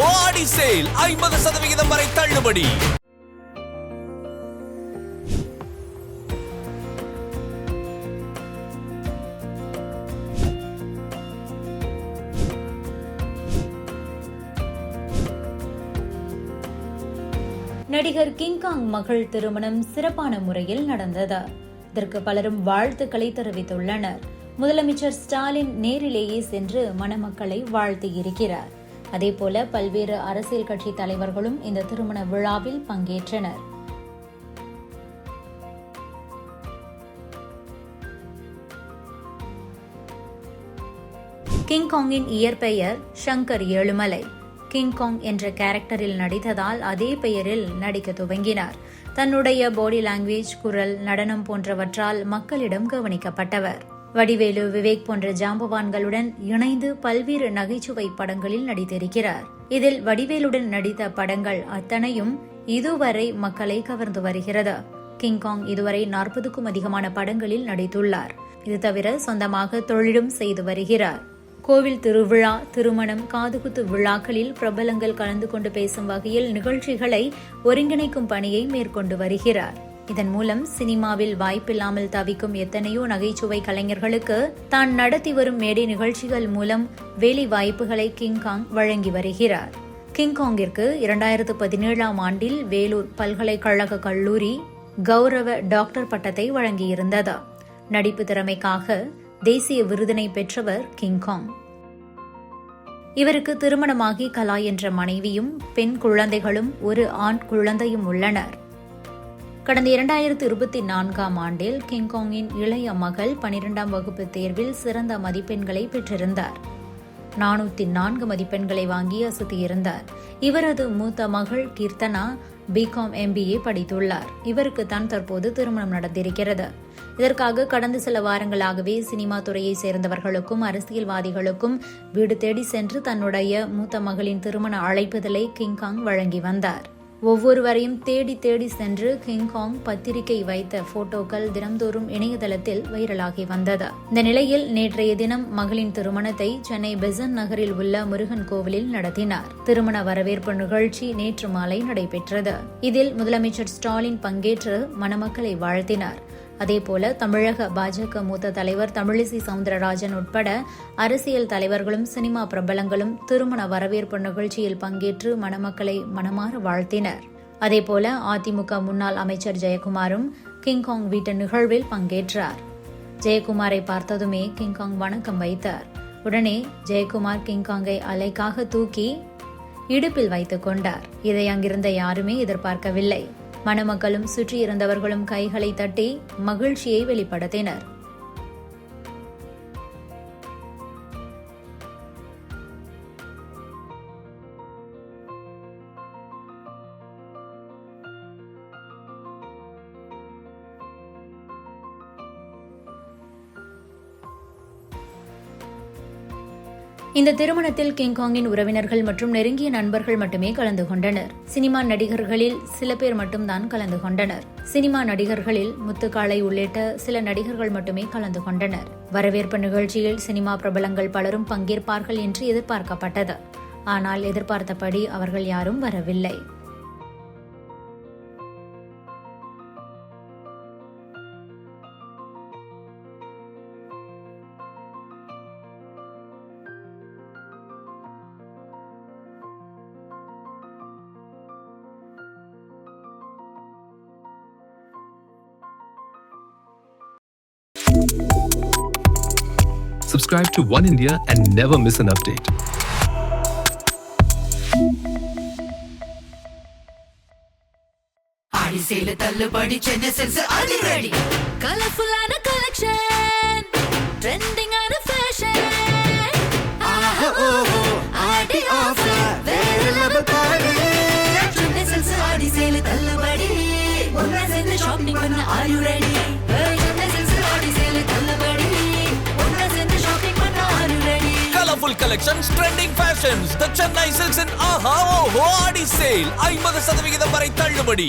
ஆடி சேல ஐம்பது சதவிகிதம் வரை தள்ளுபடி. நடிகர் கிங்காங் மகள் திருமணம் சிறப்பான முறையில் நடந்தது. இதற்கு பலரும் வாழ்த்துக்களை தெரிவித்துள்ளனர். முதலமைச்சர் ஸ்டாலின் நேரிலேயே சென்று மணமக்களை வாழ்த்தியிருக்கிறார். அதேபோல பல்வேறு அரசியல் கட்சி தலைவர்களும் இந்த திருமண விழாவில் பங்கேற்றனர். கிங்காங்கின் இயற்பெயர் ஷங்கர் ஏழுமலை. கிங்காங் என்ற கேரக்டரில் நடித்ததால் அதே பெயரில் நடிக்க துவங்கினார். தன்னுடைய பாடி லாங்குவேஜ் குரல் நடனம் போன்றவற்றால் மக்களிடம் கவனிக்கப்பட்டவர். வடிவேலு விவேக் போன்ற ஜாம்பவான்களுடன் இணைந்து பல்வேறு நகைச்சுவை படங்களில் நடித்திருக்கிறார். இதில் வடிவேலுடன் நடித்த படங்கள் அத்தனையும் இதுவரை மக்களை கவர்ந்து வருகிறது. கிங்காங் இதுவரை நாற்பதுக்கும் அதிகமான படங்களில் நடித்துள்ளார். இது தவிர சொந்தமாக தொழிலும் செய்து வருகிறார். கோவில் திருவிழா திருமணம் காதுகுத்து விழாக்களில் பிரபலங்கள் கலந்து கொண்டு பேசும் வகையில் நிகழ்ச்சிகளை ஒருங்கிணைக்கும் பணியை மேற்கொண்டு வருகிறார். இதன் மூலம் சினிமாவில் வாய்ப்பில்லாமல் தவிக்கும் எத்தனையோ நகைச்சுவை கலைஞர்களுக்கு தான் நடத்தி வரும் மேடை நிகழ்ச்சிகள் மூலம் வேலை வாய்ப்புகளை கிங்காங் வழங்கி வருகிறார். கிங்காங்கிற்கு இரண்டாயிரத்து பதினேழாம் ஆண்டில் வேலூர் பல்கலைக்கழக கல்லூரி கௌரவ டாக்டர் பட்டத்தை வழங்கியிருந்தது. நடிப்பு திறமைக்காக தேசிய விருதினை பெற்றவர் கிங்காங் இவருக்கு திருமணமாகி கலா என்ற மனைவியும் பெண் குழந்தைகளும் ஒரு ஆண் குழந்தையும் உள்ளனர். கடந்த இரண்டாயிரத்து இருபத்தி நான்காம் ஆண்டில் கிங்காங்கின் இளைய மகள் பனிரெண்டாம் வகுப்பு தேர்வில் சிறந்த மதிப்பெண்களை பெற்றிருந்தார். நானூத்தி நான்கு மதிப்பெண்களை வாங்கி அசத்தியிருந்தார். இவரது மூத்த மகள் கீர்த்தனா பிகாம் எம்பிஏ படித்துள்ளார். இவருக்கு தான் தற்போது திருமணம் நடந்திருக்கிறது. இதற்காக கடந்த சில வாரங்களாகவே சினிமா துறையை சேர்ந்தவர்களுக்கும் அரசியல்வாதிகளுக்கும் வீடு தேடி சென்று தன்னுடைய மூத்த மகளின் திருமண அழைப்புதலை கிங்காங் வழங்கி வந்தார். ஒவ்வொருவரையும் தேடி தேடி சென்று கிங்காங் பத்திரிகை வைத்த போட்டோக்கள் தினம்தோறும் இணையதளத்தில் வைரலாகி வந்தது. இந்த நிலையில் நேற்றைய தினம் மகளின் திருமணத்தை சென்னை பெசன் நகரில் உள்ள முருகன் கோவிலில் நடத்தினார். திருமண வரவேற்பு நிகழ்ச்சி நேற்று மாலை நடைபெற்றது. இதில் முதலமைச்சர் ஸ்டாலின் பங்கேற்று மணமக்களை வாழ்த்தினார். அதேபோல தமிழக பாஜக மூத்த தலைவர் தமிழிசை சவுந்தரராஜன் உட்பட அரசியல் தலைவர்களும் சினிமா பிரபலங்களும் திருமண வரவேற்பு நிகழ்ச்சியில் பங்கேற்று மணமக்களை மனமாற வாழ்த்தினர். அதேபோல அதிமுக முன்னாள் அமைச்சர் ஜெயக்குமாரும் கிங்காங் வீட்டு நிகழ்வில் பங்கேற்றார். ஜெயக்குமாரை பார்த்ததுமே கிங்காங் வணக்கம் வைத்தார். உடனே ஜெயக்குமார் கிங்காங்கை அலைக்காக தூக்கி இடுப்பில் வைத்துக் கொண்டார். இதை அங்கிருந்த யாருமே எதிர்பார்க்கவில்லை. மணமக்களும் சுற்றியிருந்தவர்களும் கைகளை தட்டி மகிழ்ச்சியை வெளிப்படுத்தினர். இந்த திருமணத்தில் கிங்காங்கின் உறவினர்கள் மற்றும் நெருங்கிய நண்பர்கள் மட்டுமே கலந்து கொண்டனர். சினிமா நடிகர்களில் சில பேர் மட்டும்தான் கலந்து கொண்டனர். சினிமா நடிகர்களில் முத்துக்காளை உள்ளிட்ட சில நடிகர்கள் மட்டுமே கலந்து கொண்டனர். வரவேற்பு நிகழ்ச்சியில் சினிமா பிரபலங்கள் பலரும் பங்கேற்பார்கள் என்று எதிர்பார்க்கப்பட்டது. ஆனால் எதிர்பார்த்தபடி அவர்கள் யாரும் வரவில்லை. Subscribe to One India and never miss an update. Aadi sale தள்ளுபடி சென்னை சில்க்ஸ் ஆடி ரெடி கலர்ஃபுல்லான கலெக்ஷன் ட்ரெண்டிங்கான ஃபேஷன் ஆடி ஆஃபர் வேற லெவல் பாரு. சென்னை சில்க்ஸ் ஆடி சேல தள்ளுபடி. ஒன்னா சேர்ந்து ஷாப்பிங் பண்ண are you ready Colorful collections, trending fashions. The Chennai Silks in Aha Oho Adi Sale ஐம்பது சதவிகிதம் வரை தள்ளுபடி